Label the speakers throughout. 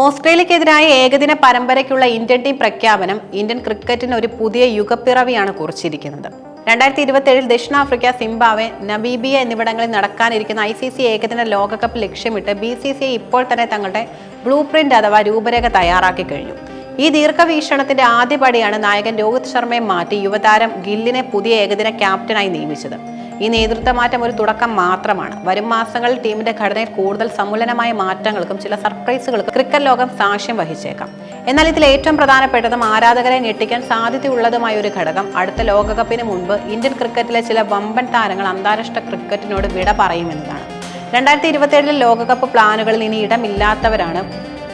Speaker 1: ഓസ്ട്രേലിയക്കെതിരായ ഏകദിന പരമ്പരയ്ക്കുള്ള Indian team പ്രഖ്യാപനം ഇന്ത്യൻ ക്രിക്കറ്റിന് ഒരു പുതിയ യുഗപ്പിറവിയാണ് കുറിച്ചിരിക്കുന്നത്. രണ്ടായിരത്തി ഇരുപത്തിയേഴിൽ ദക്ഷിണാഫ്രിക്ക സിംബാവെ നബീബിയ എന്നിവിടങ്ങളിൽ നടക്കാനിരിക്കുന്ന ഐ സി സി ഏകദിന ലോകകപ്പ് ലക്ഷ്യമിട്ട് ബി സി സി ഇപ്പോൾ തന്നെ തങ്ങളുടെ ബ്ലൂ പ്രിന്റ് അഥവാ രൂപരേഖ തയ്യാറാക്കി കഴിഞ്ഞു. ഈ ദീർഘവീക്ഷണത്തിന്റെ ആദ്യപടിയാണ് നായകൻ രോഹിത് ശർമ്മയെ മാറ്റി യുവതാരം ഗില്ലിനെ പുതിയ ഏകദിന ക്യാപ്റ്റനായി നിയമിച്ചത്. ഈ നേതൃത്വ മാറ്റം ഒരു തുടക്കം മാത്രമാണ്. വരും മാസങ്ങളിൽ ടീമിന്റെ ഘടനയിൽ കൂടുതൽ സമൂലനമായ മാറ്റങ്ങൾക്കും ചില സർപ്രൈസുകൾക്കും ക്രിക്കറ്റ് ലോകം സാക്ഷ്യം വഹിച്ചേക്കാം. എന്നാൽ ഇതിൽ ഏറ്റവും പ്രധാനപ്പെട്ടതും ആരാധകരെ ഞെട്ടിക്കാൻ സാധ്യതയുള്ളതുമായ ഒരു ഘടകം അടുത്ത ലോകകപ്പിന് മുൻപ് ഇന്ത്യൻ ക്രിക്കറ്റിലെ ചില വമ്പൻ താരങ്ങൾ അന്താരാഷ്ട്ര ക്രിക്കറ്റിനോട് വിട പറയുമെന്നതാണ്. രണ്ടായിരത്തി ഇരുപത്തിയേഴിലെ ലോകകപ്പ് പ്ലാനുകളിൽ ഇനി ഇടമില്ലാത്തവരാണ്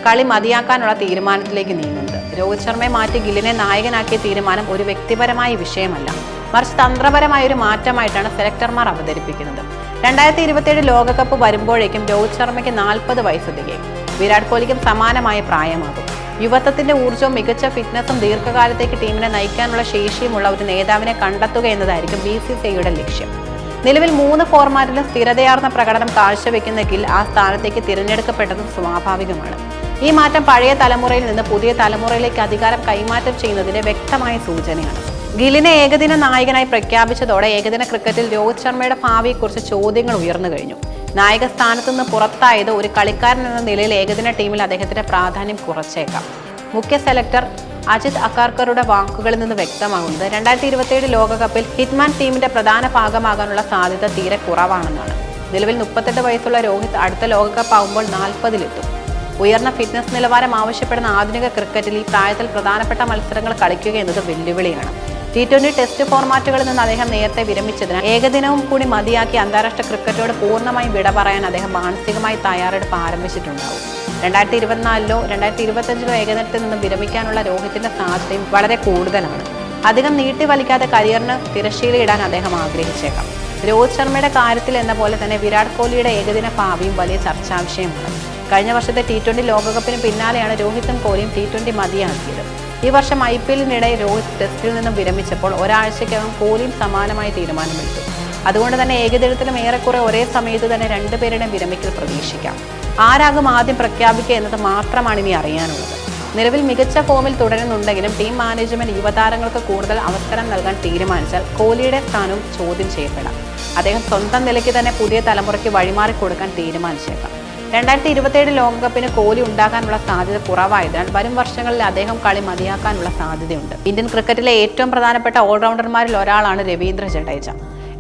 Speaker 1: കളി മതിയാക്കാനുള്ള തീരുമാനത്തിലേക്ക് നീങ്ങുന്നത്. രോഹിത് ശർമ്മയെ മാറ്റി ഗില്ലിനെ നായകനാക്കിയ തീരുമാനം ഒരു വ്യക്തിപരമായ വിഷയമല്ല. മറിച്ച് തന്ത്രപരമായ ഒരു മാറ്റമായിട്ടാണ് സെലക്ടർമാർ അവതരിപ്പിക്കുന്നത്. രണ്ടായിരത്തി ഇരുപത്തിയേഴ് ലോകകപ്പ് വരുമ്പോഴേക്കും രോഹിത് ശർമ്മയ്ക്ക് നാൽപ്പത് വയസ്സ് തികയും വിരാട് കോഹ്ലിക്കും സമാനമായ പ്രായമാകും. യുവത്വത്തിന്റെ ഊർജവും മികച്ച ഫിറ്റ്നസും ദീർഘകാലത്തേക്ക് ടീമിനെ നയിക്കാനുള്ള ശേഷിയുമുള്ള ഒരു നേതാവിനെ കണ്ടെത്തുക എന്നതായിരിക്കും ബി സി സി യുടെ ലക്ഷ്യം. നിലവിൽ മൂന്ന് ഫോർമാറ്റിലും സ്ഥിരതയാർന്ന പ്രകടനം കാഴ്ചവെക്കുന്ന ഗിൽ ആ സ്ഥാനത്തേക്ക് തിരഞ്ഞെടുക്കപ്പെട്ടതും സ്വാഭാവികമാണ്. ഈ മാറ്റം പഴയ തലമുറയിൽ നിന്ന് പുതിയ തലമുറയിലേക്ക് അധികാരം കൈമാറ്റം ചെയ്യുന്നതിന്റെ വ്യക്തമായ സൂചനയാണ്. ഗില്ലിനെ ഏകദിന നായകനായി പ്രഖ്യാപിച്ചതോടെ ഏകദിന ക്രിക്കറ്റിൽ രോഹിത് ശർമ്മയുടെ ഭാവിയെക്കുറിച്ച് ചോദ്യങ്ങൾ ഉയർന്നു കഴിഞ്ഞു. നായക സ്ഥാനത്തു നിന്ന് പുറത്തായത് ഒരു കളിക്കാരൻ എന്ന നിലയിൽ ഏകദിന ടീമിൽ അദ്ദേഹത്തിന്റെ പ്രാധാന്യം കുറച്ചേക്കാം. മുഖ്യ സെലക്ടർ അജിത് അക്കാർക്കറുടെ വാക്കുകളിൽ നിന്ന് വ്യക്തമാകുന്നത് രണ്ടായിരത്തി ഇരുപത്തിയേഴ് ലോകകപ്പിൽ ഹിറ്റ്മാൻ ടീമിന്റെ പ്രധാന ഭാഗമാകാനുള്ള സാധ്യത തീരെ കുറവാണെന്നാണ്. നിലവിൽ മുപ്പത്തെട്ട് വയസ്സുള്ള രോഹിത് അടുത്ത ലോകകപ്പ് ആകുമ്പോൾ നാൽപ്പതിലെത്തും. ഉയർന്ന ഫിറ്റ്നസ് നിലവാരം ആവശ്യപ്പെടുന്ന ആധുനിക ക്രിക്കറ്റിൽ ഈ പ്രായത്തിൽ പ്രധാനപ്പെട്ട മത്സരങ്ങൾ കളിക്കുക എന്നത് വെല്ലുവിളിയാണ്. ടി ട്വന്റി ടെസ്റ്റ് ഫോർമാറ്റുകളിൽ നിന്ന് അദ്ദേഹം നേരത്തെ വിരമിച്ചതിനാൽ ഏകദിനവും കൂടി മതിയാക്കി അന്താരാഷ്ട്ര ക്രിക്കറ്റോട് പൂർണമായും വിട പറയാൻ അദ്ദേഹം മാനസികമായി തയ്യാറെടുപ്പ് ആരംഭിച്ചിട്ടുണ്ടാവും. രണ്ടായിരത്തി ഇരുപത്തിനാലിലോ രണ്ടായിരത്തി ഇരുപത്തഞ്ചിലോ ഏകദിനത്തിൽ നിന്ന് വിരമിക്കാനുള്ള രോഹിത്തിന്റെ സാധ്യതയും വളരെ കൂടുതലാണ്. അധികം നീട്ടി വലിക്കാതെ കരിയറിന് തിരശ്ശീലയിടാൻ അദ്ദേഹം ആഗ്രഹിച്ചേക്കാം. രോഹിത് ശർമ്മയുടെ കാര്യത്തിൽ എന്ന പോലെ തന്നെ വിരാട് കോഹ്ലിയുടെ ഏകദിന ഭാവിയും വലിയ ചർച്ചാ വിഷയമാണ്. കഴിഞ്ഞ വർഷത്തെ ടി ട്വന്റി ലോകകപ്പിന് പിന്നാലെയാണ് രോഹിത്തും കോഹ്ലിയും ടി ട്വന്റി മതിയാക്കിയത്. ഈ വർഷം ഐ പി എല്ലിനിടെ രോഹിത് ടെസ്റ്റിൽ നിന്നും വിരമിച്ചപ്പോൾ ഒരാഴ്ചയ്ക്കകം കോഹ്ലിയും സമാനമായി തീരുമാനമെടുത്തു. അതുകൊണ്ട് തന്നെ ഏകദിനത്തിലും ഏറെക്കുറെ ഒരേ സമയത്ത് തന്നെ രണ്ടുപേരുടെയും വിരമിക്കൽ പ്രതീക്ഷിക്കാം. ആരാകും ആദ്യം പ്രഖ്യാപിക്കുക എന്നത് മാത്രമാണ് ഇനി അറിയാനുള്ളത്. നിലവിൽ മികച്ച ഫോമിൽ തുടരുന്നുണ്ടെങ്കിലും ടീം മാനേജ്മെന്റ് യുവതാരങ്ങൾക്ക് കൂടുതൽ അവസരം നൽകാൻ തീരുമാനിച്ചാൽ കോഹ്ലിയുടെ സ്ഥാനവും ചോദ്യം ചെയ്യപ്പെടാം. അദ്ദേഹം സ്വന്തം നിലയ്ക്ക് തന്നെ പുതിയ തലമുറയ്ക്ക് വഴിമാറി കൊടുക്കാൻ തീരുമാനിച്ചേക്കാം. രണ്ടായിരത്തി ഇരുപത്തിയേഴ് ലോകകപ്പിന് കോഹ്ലി ഉണ്ടാകാനുള്ള സാധ്യത കുറവായതിനാൽ വരും വർഷങ്ങളിൽ അദ്ദേഹം കളി മതിയാക്കാനുള്ള സാധ്യതയുണ്ട്. ഇന്ത്യൻ ക്രിക്കറ്റിലെ ഏറ്റവും പ്രധാനപ്പെട്ട ഓൾറൗണ്ടർമാരിൽ ഒരാളാണ് രവീന്ദ്ര ജഡേജ.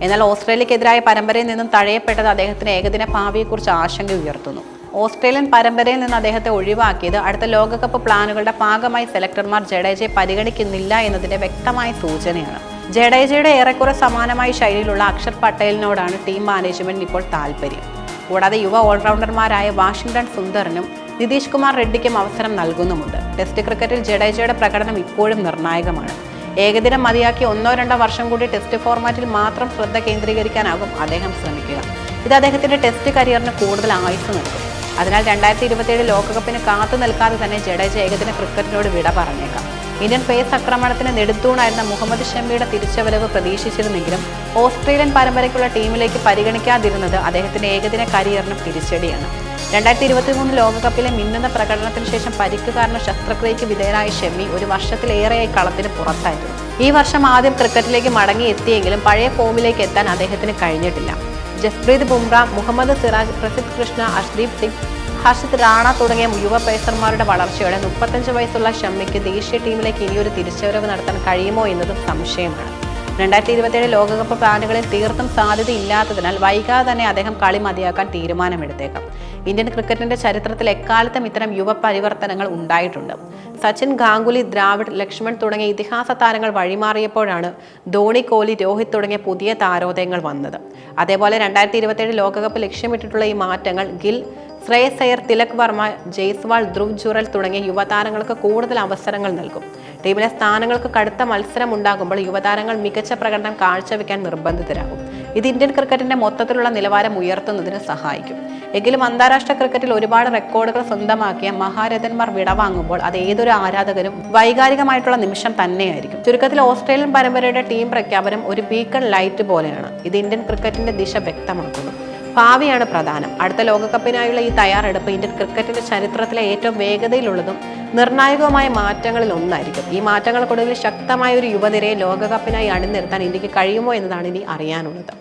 Speaker 1: എന്നാൽ ഓസ്ട്രേലിയക്കെതിരായ പരമ്പരയിൽ നിന്നും തഴയപ്പെട്ടത് അദ്ദേഹത്തിന് ഏകദിന ഭാവിയെക്കുറിച്ച് ആശങ്ക ഉയർത്തുന്നു. ഓസ്ട്രേലിയൻ പരമ്പരയിൽ നിന്ന് അദ്ദേഹത്തെ ഒഴിവാക്കിയത് അടുത്ത ലോകകപ്പ് പ്ലാനുകളുടെ ഭാഗമായി സെലക്ടർമാർ ജഡേജയെ പരിഗണിക്കുന്നില്ല എന്നതിന്റെ വ്യക്തമായ സൂചനയാണ്. ജഡേജയുടെ ഏറെക്കുറെ സമാനമായ ശൈലിയിലുള്ള അക്ഷർ പട്ടേലിനോടാണ് ടീം മാനേജ്മെന്റിന് ഇപ്പോൾ താല്പര്യം. കൂടാതെ യുവ ഓൾറൗണ്ടർമാരായ വാഷിംഗ്ടൺ സുന്ദറിനും നിതീഷ് കുമാർ റെഡ്ഡിക്കും അവസരം നൽകുന്നുമുണ്ട്. ടെസ്റ്റ് ക്രിക്കറ്റിൽ ജഡേജയുടെ പ്രകടനം ഇപ്പോഴും നിർണായകമാണ്. ഏകദിനം മതിയാക്കി ഒന്നോ രണ്ടോ വർഷം കൂടി ടെസ്റ്റ് ഫോർമാറ്റിൽ മാത്രം ശ്രദ്ധ കേന്ദ്രീകരിക്കാനാകും അദ്ദേഹം ശ്രമിക്കുക. ഇത് അദ്ദേഹത്തിന്റെ ടെസ്റ്റ് കരിയറിന് കൂടുതൽ ആയുസ് നൽകും. അതിനാൽ രണ്ടായിരത്തി ഇരുപത്തിയേഴ് ലോകകപ്പിന് കാത്തു നിൽക്കാതെ തന്നെ ജഡേജ ഏകദിന ക്രിക്കറ്റിനോട് വിട പറഞ്ഞേക്കാം. ഇന്ത്യൻ പേസ് ആക്രമണത്തിന് നെടുത്തൂണായിരുന്ന മുഹമ്മദ് ഷമ്മിയുടെ തിരിച്ചുവരവ് പ്രതീക്ഷിച്ചിരുന്നെങ്കിലും ഓസ്ട്രേലിയൻ പരമ്പരയ്ക്കുള്ള ടീമിലേക്ക് പരിഗണിക്കാതിരുന്നത് അദ്ദേഹത്തിന്റെ ഏകദിന കരിയറിന് തിരിച്ചടിയാണ്. രണ്ടായിരത്തി ഇരുപത്തി മൂന്ന് ലോകകപ്പിലെ മിന്നുന്ന പ്രകടനത്തിന് ശേഷം പരിക്ക് കാരണം ശസ്ത്രക്രിയയ്ക്ക് വിധേയനായ ഷെമ്മി ഒരു വർഷത്തിലേറെയായി കളത്തിന് പുറത്തായിരുന്നു. ഈ വർഷം ആദ്യം ക്രിക്കറ്റിലേക്ക് മടങ്ങി എത്തിയെങ്കിലും പഴയ ഫോമിലേക്ക് എത്താൻ അദ്ദേഹത്തിന് കഴിഞ്ഞിട്ടില്ല. ജസ്പ്രീത് ബുംറ മുഹമ്മദ് സിറാജ് പ്രസിദ്ധ് കൃഷ്ണ അഷ്ദീപ് സിംഗ് ഹർഷിത് റാണ തുടങ്ങിയ യുവ പേസർമാരുടെ വളർച്ചയോടെ മുപ്പത്തഞ്ച് വയസ്സുള്ള ഷമ്മിക്ക് ദേശീയ ടീമിലേക്ക് ഇനിയൊരു തിരിച്ചുവരവ് നടത്താൻ കഴിയുമോ എന്നതും സംശയമാണ്. രണ്ടായിരത്തി ഇരുപത്തിയേഴ് ലോകകപ്പ് പ്ലാനുകളിൽ തീർത്തും സാധ്യതയില്ലാത്തതിനാൽ വൈകാതെ തന്നെ അദ്ദേഹം കളി മതിയാക്കാൻ തീരുമാനമെടുത്തേക്കാം. ഇന്ത്യൻ ക്രിക്കറ്റിന്റെ ചരിത്രത്തിൽ എക്കാലത്തും ഇത്തരം യുവ പരിവർത്തനങ്ങൾ ഉണ്ടായിട്ടുണ്ട്. സച്ചിൻ ഗാംഗുലി ദ്രാവിഡ് ലക്ഷ്മൺ തുടങ്ങിയ ഇതിഹാസ താരങ്ങൾ വഴിമാറിയപ്പോഴാണ് ധോണി കോഹ്ലി രോഹിത് തുടങ്ങിയ പുതിയ താരോദയങ്ങൾ വന്നത്. അതേപോലെ രണ്ടായിരത്തി ഇരുപത്തിയേഴ് ലോകകപ്പ് ലക്ഷ്യമിട്ടിട്ടുള്ള ഈ മാറ്റങ്ങൾ ഗിൽ ശ്രേയസ് അയ്യർ തിലക് വർമ്മ ജയ്സ്വാൾ ധ്രുവ് ജുറൽ തുടങ്ങിയ യുവതാരങ്ങൾക്ക് കൂടുതൽ അവസരങ്ങൾ നൽകും. ടീമിലെ സ്ഥാനങ്ങൾക്ക് കടുത്ത മത്സരം ഉണ്ടാകുമ്പോൾ യുവതാരങ്ങൾ മികച്ച പ്രകടനം കാഴ്ചവെക്കാൻ നിർബന്ധിതരാകും. ഇത് ഇന്ത്യൻ ക്രിക്കറ്റിന്റെ മൊത്തത്തിലുള്ള നിലവാരം ഉയർത്തുന്നതിന് സഹായിക്കും. എങ്കിലും അന്താരാഷ്ട്ര ക്രിക്കറ്റിൽ ഒരുപാട് റെക്കോർഡുകൾ സ്വന്തമാക്കിയ മഹാരഥന്മാർ വിടവാങ്ങുമ്പോൾ അത് ഏതൊരു ആരാധകരും വൈകാരികമായിട്ടുള്ള നിമിഷം തന്നെയായിരിക്കും. ചുരുക്കത്തിൽ ഓസ്ട്രേലിയൻ പരമ്പരയുടെ ടീം പ്രഖ്യാപനം ഒരു ബീക്കൺ ലൈറ്റ് പോലെയാണ്. ഇത് ഇന്ത്യൻ ക്രിക്കറ്റിന്റെ ദിശ വ്യക്തമാക്കുന്നു. ഭാവിയാണ് പ്രധാനം. അടുത്ത ലോകകപ്പിനായുള്ള ഈ തയ്യാറെടുപ്പ് ഇന്ത്യൻ ക്രിക്കറ്റിന്റെ ചരിത്രത്തിലെ ഏറ്റവും വേഗതയിലുള്ളതും നിർണായകവുമായ മാറ്റങ്ങളിൽ ഒന്നായിരിക്കും. ഈ മാറ്റങ്ങൾക്കൊടുവിൽ ശക്തമായ ഒരു യുവനിരയെ ലോകകപ്പിനായി അണിനിരത്താൻ ഇന്ത്യയ്ക്ക് കഴിയുമോ എന്നതാണ് ഇനി അറിയാനുള്ളത്.